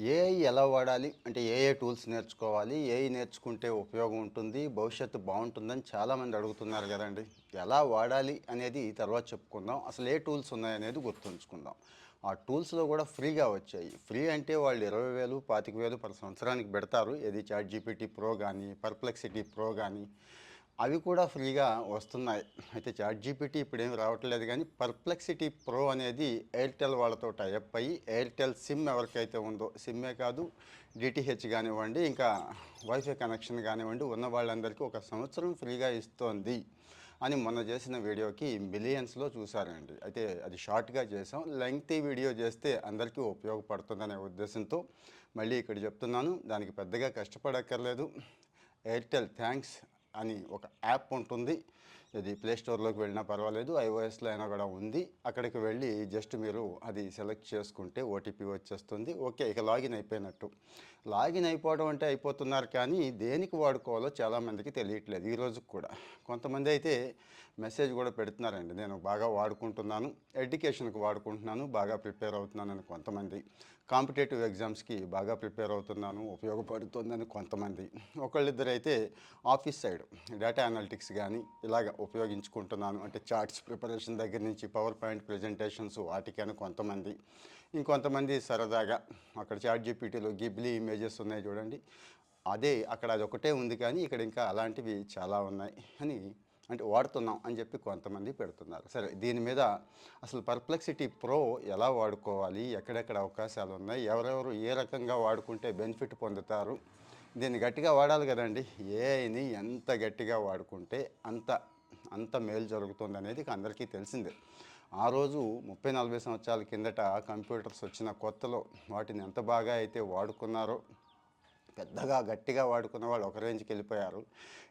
AI ఎలా వాడాలి? అంటే ఏఏ టూల్స్ నేర్చుకోవాలి. ఏఐ నేర్చుకుంటే ఉపయోగం ఉంటుంది భవిష్యత్తు బాగుంటుందని చాలామంది అడుగుతున్నారు కదండి. ఎలా వాడాలి అనేది తర్వాత చెప్పుకుందాం. అసలు ఏ టూల్స్ ఉన్నాయనేది గుర్తుంచుకుందాం. ఆ టూల్స్లో కూడా ఫ్రీగా వచ్చాయి. ఫ్రీ అంటే వాళ్ళు ఇరవై వేలు పాతిక వేలు పది సంవత్సరానికి పెడతారు. ఇది చాట్ జీపీటీ ప్రో కానీ పర్ప్లెక్సిటీ ప్రో కానీ అవి కూడా ఫ్రీగా వస్తున్నాయి. అయితే చాట్ జీపీటీ ఇప్పుడు ఏం రావట్లేదు కానీ పర్ప్లెక్సిటీ ప్రో అనేది ఎయిర్టెల్ వాళ్ళతో టైప్ అయ్యి ఎయిర్టెల్ సిమ్ ఎవరికైతే ఉందో సిమ్మే కాదు డిటిహెచ్ కానివ్వండి ఇంకా వైఫై కనెక్షన్ కానివ్వండి ఉన్న వాళ్ళందరికీ ఒక సంవత్సరం ఫ్రీగా ఇస్తోంది అని మొన్న చేసిన వీడియోకి మిలియన్స్లో చూసారండి అయితే అది షార్ట్గా చేసాం లెంగ్తీ వీడియో చేస్తే అందరికీ ఉపయోగపడుతుందనే ఉద్దేశంతో మళ్ళీ ఇక్కడ చెప్తున్నాను. దానికి పెద్దగా కష్టపడక్కర్లేదు. ఎయిర్టెల్ థ్యాంక్స్ అని ఒక యాప్ ఉంటుంది. ఇది ప్లే స్టోర్లోకి వెళ్ళినా పర్వాలేదు ఐఓఎస్లో అయినా కూడా ఉంది. అక్కడికి వెళ్ళి జస్ట్ మీరు అది సెలెక్ట్ చేసుకుంటే ఓటీపీ వచ్చేస్తుంది. ఓకే ఇక లాగిన్ అయిపోయినట్టు. లాగిన్ అయిపోవడం అంటే అయిపోతున్నారు కానీ దేనికి వాడుకోవాలో చాలామందికి తెలియట్లేదు ఈరోజు కూడా. కొంతమంది అయితే మెసేజ్ కూడా పెడుతున్నారండి. నేను బాగా వాడుకుంటున్నాను. ఎడ్యుకేషన్కి వాడుకుంటున్నాను. బాగా ప్రిపేర్ అవుతున్నానని కొంతమంది. కాంపిటేటివ్ ఎగ్జామ్స్కి బాగా ప్రిపేర్ అవుతున్నాను. ఉపయోగపడుతుందని కొంతమంది. ఒకళ్ళిద్దరు అయితే ఆఫీస్ సైడ్ డేటా అనాలిటిక్స్ కానీ ఇలాగ ఉపయోగించుకుంటున్నాను. అంటే చార్ట్స్ ప్రిపరేషన్ దగ్గర నుంచి పవర్ పాయింట్ ప్రజెంటేషన్స్ వాటికని కొంతమంది. ఇంకొంతమంది సరదాగా అక్కడ చాట్ జీపీటీలో గిబ్లీ ఇమేజెస్ ఉన్నాయి చూడండి. అదే అక్కడ అది ఒకటే ఉంది కానీ ఇక్కడ ఇంకా అలాంటివి చాలా ఉన్నాయి అని అంటే వాడుతున్నాం అని చెప్పి కొంతమంది పెడుతున్నారు. సరే దీని మీద అసలు పర్ప్లెక్సిటీ ప్రో ఎలా వాడుకోవాలి? ఎక్కడెక్కడ అవకాశాలు ఉన్నాయి? ఎవరెవరు ఏ రకంగా వాడుకుంటే బెనిఫిట్ పొందుతారు? దీన్ని గట్టిగా వాడాలి కదండి. ఏఐని ఎంత గట్టిగా వాడుకుంటే అంత అంత మేలు జరుగుతుంది అనేది అందరికీ తెలిసిందే. ఆ రోజు ముప్పై నలభై సంవత్సరాల కిందట కంప్యూటర్స్ వచ్చిన కొత్తలో వాటిని ఎంత బాగా అయితే వాడుకున్నారో పెద్దగా గట్టిగా వాడుకున్న వాళ్ళు ఒక రేంజ్కి వెళ్ళిపోయారు.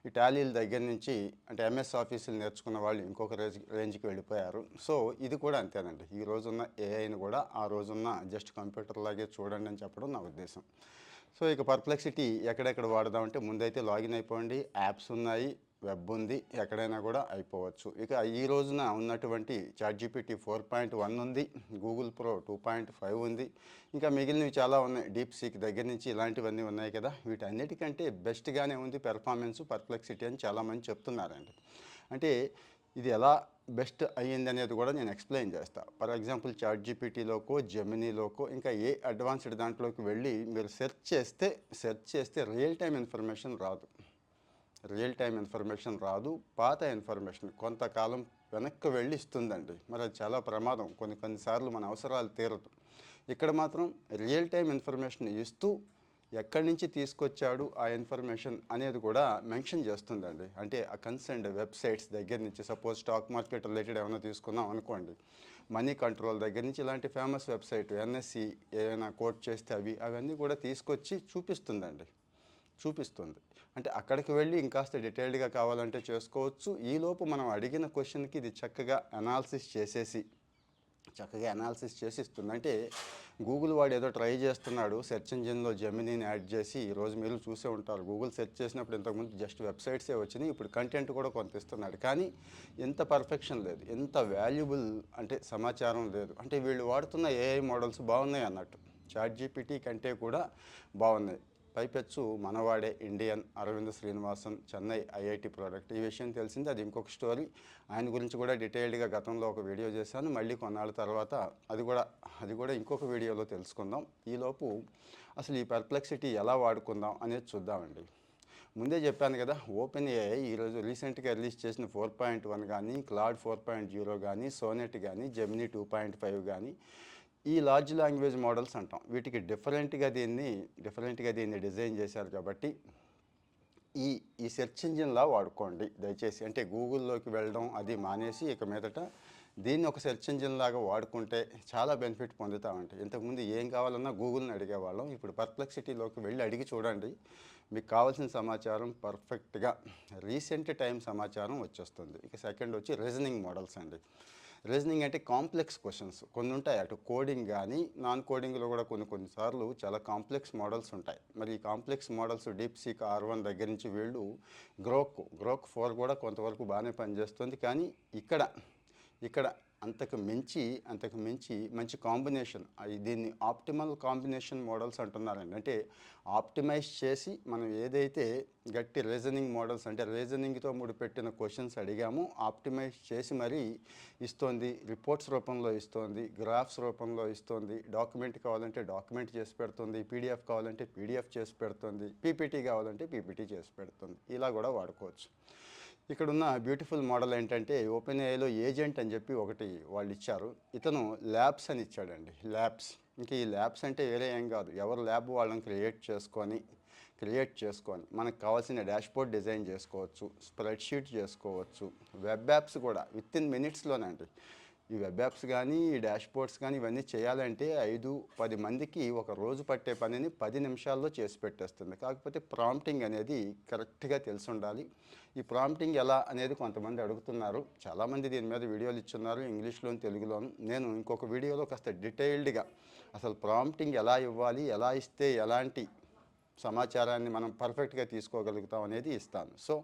ఈ టాలీల దగ్గర నుంచి అంటే ఎంఎస్ ఆఫీసులు నేర్చుకున్న వాళ్ళు ఇంకొక రేంజ్ రేంజ్కి వెళ్ళిపోయారు. సో ఇది కూడా అంతేనండి. ఈ రోజున్న ఏఐని కూడా ఆ రోజున్న జస్ట్ కంప్యూటర్ లాగే చూడండి అని చెప్పడం నా ఉద్దేశం. సో ఇక పర్ప్లెక్సిటీ ఎక్కడెక్కడ వాడదామంటే ముందైతే లాగిన్ అయిపోండి. యాప్స్ ఉన్నాయి. వెబ్ ఉంది ఎక్కడైనా కూడా అయిపోవచ్చు. ఇక ఈ రోజున ఉన్నటువంటి చాట్జీపీటీ ఫోర్ పాయింట్ వన్ ఉంది Google pro two point five ఉంది. ఇంకా మిగిలినవి చాలా ఉన్నాయి డీప్ సీక్ దగ్గర నుంచి ఇలాంటివన్నీ ఉన్నాయి కదా. వీటన్నిటికంటే బెస్ట్గానే ఉంది పెర్ఫార్మెన్స్ పర్ప్లెక్సిటీ అని చాలామంది చెప్తున్నారండి. అంటే ఇది ఎలా బెస్ట్ అయ్యింది అనేది కూడా నేను ఎక్స్ప్లెయిన్ చేస్తాను ఫర్ ఎగ్జాంపుల్ చాట్ జీపీటీలోకో జెమినీలోకో ఇంకా ఏ అడ్వాన్స్డ్ దాంట్లోకి వెళ్ళి మీరు సెర్చ్ చేస్తే సెర్చ్ చేస్తే రియల్ టైం ఇన్ఫర్మేషన్ రాదు. రియల్ టైం ఇన్ఫర్మేషన్ రాదు పాత ఇన్ఫర్మేషన్ కొంతకాలం వెనక్కి వెళ్ళి ఇస్తుందండి. మరి అది చాలా ప్రమాదం. కొన్ని కొన్నిసార్లు మన అవసరాలు తీరదు. ఇక్కడ మాత్రం రియల్ టైం ఇన్ఫర్మేషన్ ఇస్తూ ఎక్కడి నుంచి తీసుకొచ్చాడు ఆ ఇన్ఫర్మేషన్ అనేది కూడా మెన్షన్ చేస్తుందండి. అంటే ఆ కన్సర్న్డ్ వెబ్సైట్స్ దగ్గర నుంచి సపోజ్ స్టాక్ మార్కెట్ రిలేటెడ్ ఏమైనా తీసుకున్నాం అనుకోండి. మనీ కంట్రోల్ దగ్గర నుంచి ఇలాంటి ఫేమస్ వెబ్సైట్ ఎన్ఎస్సి ఏమైనా కోట్ చేస్తే అవి అవన్నీ కూడా తీసుకొచ్చి చూపిస్తుందండి. చూపిస్తుంది. అంటే అక్కడికి వెళ్ళి ఇంకాస్త డీటెయిల్డ్గా కావాలంటే చేసుకోవచ్చు. ఈలోపు మనం అడిగిన క్వశ్చన్కి ఇది చక్కగా అనాలిసిస్ చేసేసి చక్కగా అనాలిసిస్ చేసి ఇస్తుంది. అంటే గూగుల్ వాడు ఏదో ట్రై చేస్తున్నాడు సెర్చ్ ఇంజిన్లో జెమినీని యాడ్ చేసి ఈరోజు మీరు చూసే ఉంటారు. గూగుల్ సెర్చ్ చేసినప్పుడు ఇంతకుముందు జస్ట్ వెబ్సైట్సే వచ్చినాయి ఇప్పుడు కంటెంట్ కూడా కొంత ఇస్తున్నాడు. కానీ ఎంత పర్ఫెక్షన్ లేదు ఎంత వాల్యుబుల్ అంటే సమాచారం లేదు. అంటే వీళ్ళు వాడుతున్న ఏఐ మోడల్స్ బాగున్నాయి అన్నట్టు. చాట్ జీపీటీ కంటే కూడా బాగున్నాయి. పైపెచ్చు మనవాడే Indian Aravind Srinivasan Chennai IIT product. ఈ విషయం తెలిసింది అది ఇంకొక స్టోరీ. ఆయన గురించి కూడా డీటెయిల్డ్గా గతంలో ఒక వీడియో చేశాను. మళ్ళీ కొన్నాళ్ళ తర్వాత అది కూడా అది కూడా ఇంకొక వీడియోలో తెలుసుకుందాం. ఈలోపు అసలు ఈ పర్ప్లెక్సిటీ ఎలా వాడుకుందాం అనేది చూద్దామండి. ముందే చెప్పాను కదా ఓపెన్ ఏఐ ఈరోజు రీసెంట్గా రిలీజ్ చేసిన ఫోర్ పాయింట్ వన్ కానీ క్లాడ్ ఫోర్ పాయింట్ జీరో కానీ సోనెట్ కానీ జెమినీ టూ పాయింట్ ఫైవ్ కానీ ఈ లార్జ్ లాంగ్వేజ్ మోడల్స్ అంటాం. వీటికి డిఫరెంట్గా దీన్ని డిఫరెంట్గా దీన్ని డిజైన్ చేశారు కాబట్టి ఈ ఈ సెర్చ్ ఇంజిన్లా వాడుకోండి. దయచేసి అంటే గూగుల్లోకి వెళ్ళడం అది మానేసి ఇక మీదట దీన్ని ఒక సెర్చ్ ఇంజిన్ లాగా వాడుకుంటే చాలా బెనిఫిట్ పొందుతామంటే ఇంతకుముందు ఏం కావాలన్నా గూగుల్ని అడిగేవాళ్ళం. ఇప్పుడు పర్ప్లెక్సిటీలోకి వెళ్ళి అడిగి చూడండి. మీకు కావాల్సిన సమాచారం పర్ఫెక్ట్గా రీసెంట్ టైం సమాచారం వచ్చేస్తుంది. ఇక సెకండ్ వచ్చి రీజనింగ్ మోడల్స్ అండి. రీజనింగ్ అంటే కాంప్లెక్స్ క్వశ్చన్స్. కొన్ని ఉంటాయి. అటు కోడింగ్ కానీ నాన్ కోడింగ్లో కూడా కొన్ని కొన్నిసార్లు చాలా కాంప్లెక్స్ మోడల్స్ ఉంటాయి. మరి ఈ complex models deep seek R one దగ్గర నుంచి వీళ్ళు గ్రోక్ గ్రోక్ ఫోర్ కూడా కొంతవరకు బాగానే పనిచేస్తుంది. కానీ ఇక్కడ ఇక్కడ అంతకు మించి అంతకు మించి మంచి కాంబినేషన్. దీన్ని ఆప్టిమల్ కాంబినేషన్ మోడల్స్ అంటున్నారండి. అంటే ఆప్టిమైజ్ చేసి మనం ఏదైతే గట్టి రీజనింగ్ మోడల్స్ అంటే రీజనింగ్తో ముడిపెట్టిన క్వశ్చన్స్ అడిగామో ఆప్టిమైజ్ చేసి మరీ ఇస్తోంది రిపోర్ట్స్ రూపంలో ఇస్తోంది గ్రాఫ్స్ రూపంలో ఇస్తోంది డాక్యుమెంట్ కావాలంటే డాక్యుమెంట్ చేసి పెడుతుంది పీడిఎఫ్ కావాలంటే పీడిఎఫ్ చేసి పెడుతుంది పీపీటీ కావాలంటే పీపీటీ చేసి పెడుతుంది. ఇలా కూడా వాడుకోవచ్చు. ఇక్కడ ఉన్న బ్యూటిఫుల్ మోడల్ ఏంటంటే ఓపెన్ ఏఐలో ఏజెంట్ అని చెప్పి ఒకటి వాళ్ళు ఇచ్చారు. ఇతను ల్యాబ్స్ అని ఇచ్చాడండి ల్యాబ్స్. ఇంకా ఈ ల్యాబ్స్ అంటే వేరే ఏం కాదు ఎవరు ల్యాబ్ వాళ్ళని క్రియేట్ చేసుకొని క్రియేట్ చేసుకొని మనకు కావాల్సిన డాష్బోర్డ్ డిజైన్ చేసుకోవచ్చు స్ప్రెడ్షీట్ చేసుకోవచ్చు వెబ్ యాప్స్ కూడా విత్ ఇన్ మినిట్స్లోనే అండి. ఈ వెబ్ యాప్స్ కానీ ఈ డాష్బోర్డ్స్ కానీ ఇవన్నీ చేయాలంటే ఐదు పది మందికి ఒక రోజు పట్టే పనిని పది నిమిషాల్లో చేసి పెట్టేస్తుంది. కాకపోతే ప్రాంప్టింగ్ అనేది కరెక్ట్గా తెలిసి ఉండాలి. ఈ ప్రాంప్టింగ్ ఎలా అనేది కొంతమంది అడుగుతున్నారు. చాలామంది దీని మీద వీడియోలు ఇచ్చున్నారు ఇంగ్లీష్లోను తెలుగులోను. నేను ఇంకొక వీడియోలో కాస్త డీటెయిల్డ్గా అసలు ప్రాంప్టింగ్ ఎలా ఇవ్వాలి ఎలా ఇస్తే ఎలాంటి సమాచారాన్ని మనం పర్ఫెక్ట్గా తీసుకోగలుగుతాం అనేది ఇస్తాను. సో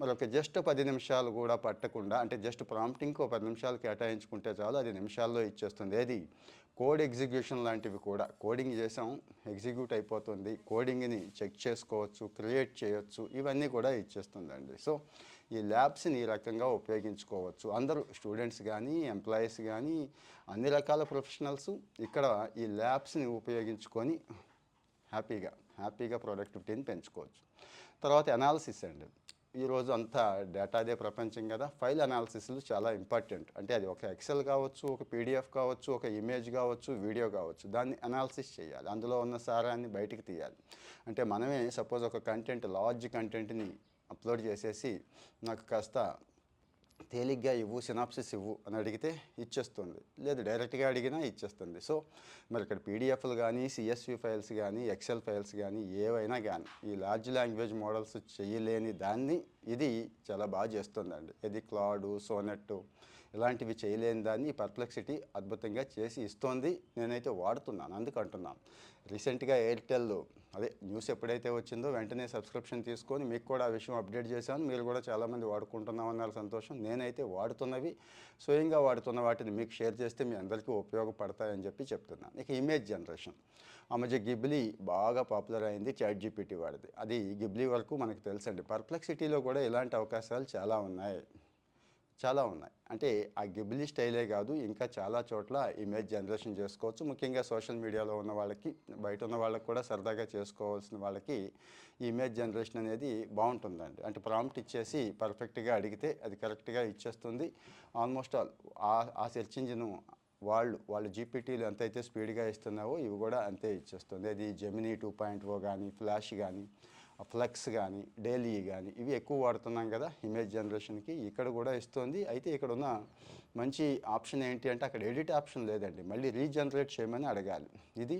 మరి ఒక జస్ట్ పది నిమిషాలు కూడా పట్టకుండా అంటే జస్ట్ ప్రాంప్టింగ్కి ఒక పది నిమిషాలు కేటాయించుకుంటే చాలు అది నిమిషాల్లో ఇచ్చేస్తుంది. ఏది? కోడ్ ఎగ్జిక్యూషన్ లాంటివి కూడా. కోడింగ్ చేసాం ఎగ్జిక్యూట్ అయిపోతుంది. కోడింగ్ని చెక్ చేసుకోవచ్చు క్రియేట్ చేయొచ్చు ఇవన్నీ కూడా ఇచ్చేస్తుందండి. సో ఈ ల్యాబ్స్ని ఈ రకంగా ఉపయోగించుకోవచ్చు. అందరూ స్టూడెంట్స్ కానీ ఎంప్లాయీస్ కానీ అన్ని రకాల ప్రొఫెషనల్స్ ఇక్కడ ఈ ల్యాబ్స్ని ఉపయోగించుకొని హ్యాపీగా హ్యాపీగా ప్రొడక్టివిటీని పెంచుకోవచ్చు. తర్వాత అనాలిసిస్ అండి. ఈరోజు అంతా డేటాదే ప్రపంచం కదా. ఫైల్ అనాలిసిస్లు చాలా ఇంపార్టెంట్ అంటే అది ఒక ఎక్సెల్ కావచ్చు ఒక పీడిఎఫ్ కావచ్చు ఒక ఇమేజ్ కావచ్చు వీడియో కావచ్చు. దాన్ని అనాలిసిస్ చేయాలి. అందులో ఉన్న సారాన్ని బయటికి తీయాలి. అంటే మనమే సపోజ్ ఒక కంటెంట్ లార్జ్ కంటెంట్ని అప్లోడ్ చేసేసి నాకు కాస్త తేలిగ్గా ఇవ్వు సినాప్సిస్ ఇవ్వు అని అడిగితే ఇచ్చేస్తుంది. లేదు డైరెక్ట్గా అడిగినా ఇచ్చేస్తుంది. సో మరి ఇక్కడ పీడిఎఫ్లు కానీ సిఎస్వి ఫైల్స్ కానీ ఎక్సెల్ ఫైల్స్ కానీ ఏవైనా కానీ ఈ లార్జ్ లాంగ్వేజ్ మోడల్స్ చేయలేని దాన్ని ఇది చాలా బాగా చేస్తుందండి. ఇది క్లాడు సోనెట్ ఇలాంటివి చేయలేని దాన్ని పర్ప్లెక్సిటీ అద్భుతంగా చేసి ఇస్తోంది. నేనైతే వాడుతున్నాను అందుకు అంటున్నాను రీసెంట్గా ఎయిర్టెల్ అదే న్యూస్ ఎప్పుడైతే వచ్చిందో వెంటనే సబ్స్క్రిప్షన్ తీసుకొని మీకు కూడా ఆ విషయం అప్డేట్ చేశాను. మీరు కూడా చాలామంది వాడుకుంటున్నామన్నారు సంతోషం. నేనైతే వాడుతున్నవి స్వయంగా వాడుతున్న వాటిని మీకు షేర్ చేస్తే మీ అందరికీ ఉపయోగపడతాయని చెప్పి చెప్తున్నాను. ఇక ఇమేజ్ జనరేషన్. ఆ మధ్య గిబ్లీ బాగా పాపులర్ అయింది చాట్ జీపీటీ వాడిది. అది గిబ్లీ వరకు మనకు తెలుసండి. పర్ప్లెక్సిటీలో కూడా ఇలాంటి అవకాశాలు చాలా ఉన్నాయి. చాలా ఉన్నాయి. అంటే ఆ గిబిలీ స్టైలే కాదు ఇంకా చాలా చోట్ల ఇమేజ్ జనరేషన్ చేసుకోవచ్చు. ముఖ్యంగా సోషల్ మీడియాలో ఉన్న వాళ్ళకి బయట ఉన్న వాళ్ళకి కూడా సరదాగా చేసుకోవాల్సిన వాళ్ళకి ఈ ఇమేజ్ జనరేషన్ అనేది బాగుంటుందండి. అంటే ప్రాంప్ట్ ఇచ్చేసి పర్ఫెక్ట్గా అడిగితే అది కరెక్ట్గా ఇచ్చేస్తుంది. ఆల్మోస్ట్ ఆల్ ఆ- ఆ సెర్చ్ ఇంజిన్ వాళ్ళు వాళ్ళు జీపీటీలు ఎంతైతే స్పీడ్గా ఇస్తున్నావో ఇవి కూడా అంతే ఇచ్చేస్తుంది. అది జెమినీ టూ పాయింట్ ఓ కానీ ఫ్లాష్ కానీ ఫ్లెక్స్ కానీ డైలీ కానీ ఇవి ఎక్కువ వాడుతున్నాం కదా ఇమేజ్ జనరేషన్కి. ఇక్కడ కూడా ఇస్తుంది. అయితే ఇక్కడ ఉన్న మంచి ఆప్షన్ ఏంటి అంటే అక్కడ ఎడిట్ ఆప్షన్ లేదండి. మళ్ళీ రీజనరేట్ చేయమని అడగాలి. ఇది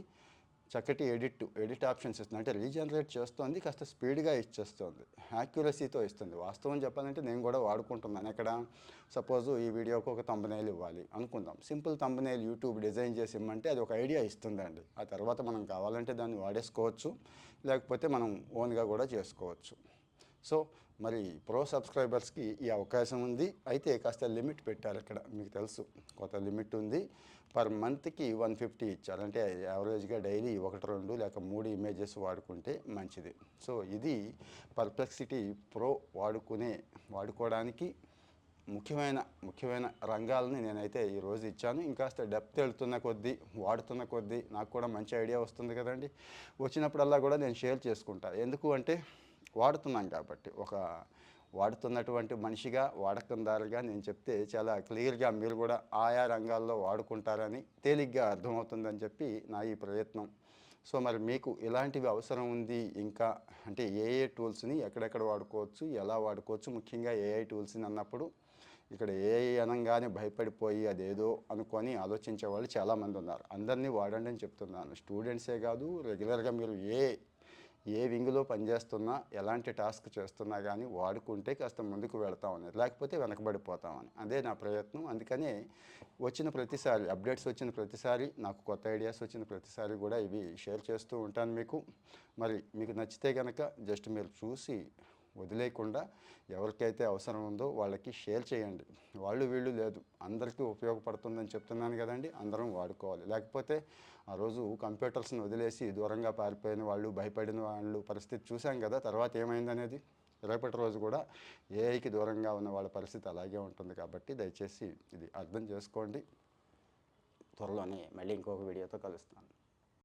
చక్కటి ఎడిట్ ఎడిట్ ఆప్షన్స్ ఇస్తుంది. అంటే రీజనరేట్ చేస్తుంది కాస్త స్పీడ్గా ఇచ్చేస్తుంది. యాక్యురసీతో ఇస్తుంది. వాస్తవం చెప్పాలంటే నేను కూడా వాడుకుంటున్నాను. ఎక్కడ సపోజ్ ఈ వీడియోకి ఒక తంబనేలు ఇవ్వాలి అనుకుందాం. సింపుల్ తంబనేలు యూట్యూబ్ డిజైన్ చేసి ఇమ్మంటే అది ఒక ఐడియా ఇస్తుందండి. ఆ తర్వాత మనం కావాలంటే దాన్ని వాడేసుకోవచ్చు. లేకపోతే మనం ఓన్గా కూడా చేసుకోవచ్చు. సో మరి ప్రో సబ్స్క్రైబర్స్కి ఈ అవకాశం ఉంది. అయితే కాస్త లిమిట్ పెట్టారు ఇక్కడ మీకు తెలుసు. కొత్త లిమిట్ ఉంది. పర్ మంత్కి వన్ ఫిఫ్టీ ఇచ్చారు. అంటే యావరేజ్గా డైలీ ఒకటి రెండు లేక మూడు ఇమేజెస్ వాడుకుంటే మంచిది. సో ఇది పర్ప్లెక్సిటీ ప్రో వాడుకునే వాడుకోవడానికి ముఖ్యమైన ముఖ్యమైన రంగాలని నేనైతే ఈరోజు ఇచ్చాను. ఇంకాస్త డెప్త్ వెళ్తున్న కొద్దీ వాడుతున్న కొద్దీ నాకు కూడా మంచి ఐడియా వస్తుంది కదండి. వచ్చినప్పుడల్లా కూడా నేను షేర్ చేసుకుంటా. ఎందుకు అంటే వాడుతున్నాం కాబట్టి. ఒక వాడుతున్నటువంటి మనిషిగా వాడకందారుగా నేను చెప్తే చాలా క్లియర్గా మీరు కూడా ఆయా రంగాల్లో వాడుకుంటారని తేలిగ్గా అర్థమవుతుందని చెప్పి నా ఈ ప్రయత్నం. సో మరి మీకు ఇలాంటివి అవసరం ఉంది ఇంకా అంటే ఏ ఏ టూల్స్ని ఎక్కడెక్కడ వాడుకోవచ్చు ఎలా వాడుకోవచ్చు? ముఖ్యంగా ఏఐ టూల్స్ని అన్నప్పుడు ఇక్కడ ఏఐ అనగానే భయపడిపోయి అదేదో అనుకొని ఆలోచించే వాళ్ళు చాలామంది ఉన్నారు. అందరినీ వాడండి అని చెప్తున్నాను. స్టూడెంట్సే కాదు రెగ్యులర్గా మీరు ఏ ఏ వింగ్లో పనిచేస్తున్నా ఎలాంటి టాస్క్ చేస్తున్నా కానీ వాడుకుంటే కాస్త ముందుకు వెళ్తామని లేకపోతే వెనకబడిపోతామని. అదే నా ప్రయత్నం. అందుకనే వచ్చిన ప్రతిసారి అప్డేట్స్ వచ్చిన ప్రతిసారి నాకు కొత్త ఐడియాస్ వచ్చిన ప్రతిసారి కూడా ఇవి షేర్ చేస్తూ ఉంటాను మీకు. మరి మీకు నచ్చితే కనుక జస్ట్ మీరు చూసి వదిలేయకుండా ఎవరికైతే అవసరం ఉందో వాళ్ళకి షేర్ చేయండి. వాళ్ళు వీళ్ళు లేదు. అందరికీ ఉపయోగపడుతుందని చెప్తున్నాను కదండి. అందరం వాడుకోవాలి. లేకపోతే ఆ రోజు కంప్యూటర్స్ని వదిలేసి దూరంగా పారిపోయిన వాళ్ళు భయపడిన వాళ్ళు పరిస్థితి చూసాం కదా. తర్వాత ఏమైందనేది రేపటి రోజు కూడా ఏఐకి దూరంగా ఉన్న వాళ్ళ పరిస్థితి అలాగే ఉంటుంది కాబట్టి దయచేసి ఇది అర్థం చేసుకోండి. త్వరలోనే మళ్ళీ ఇంకొక వీడియోతో కలుస్తాను.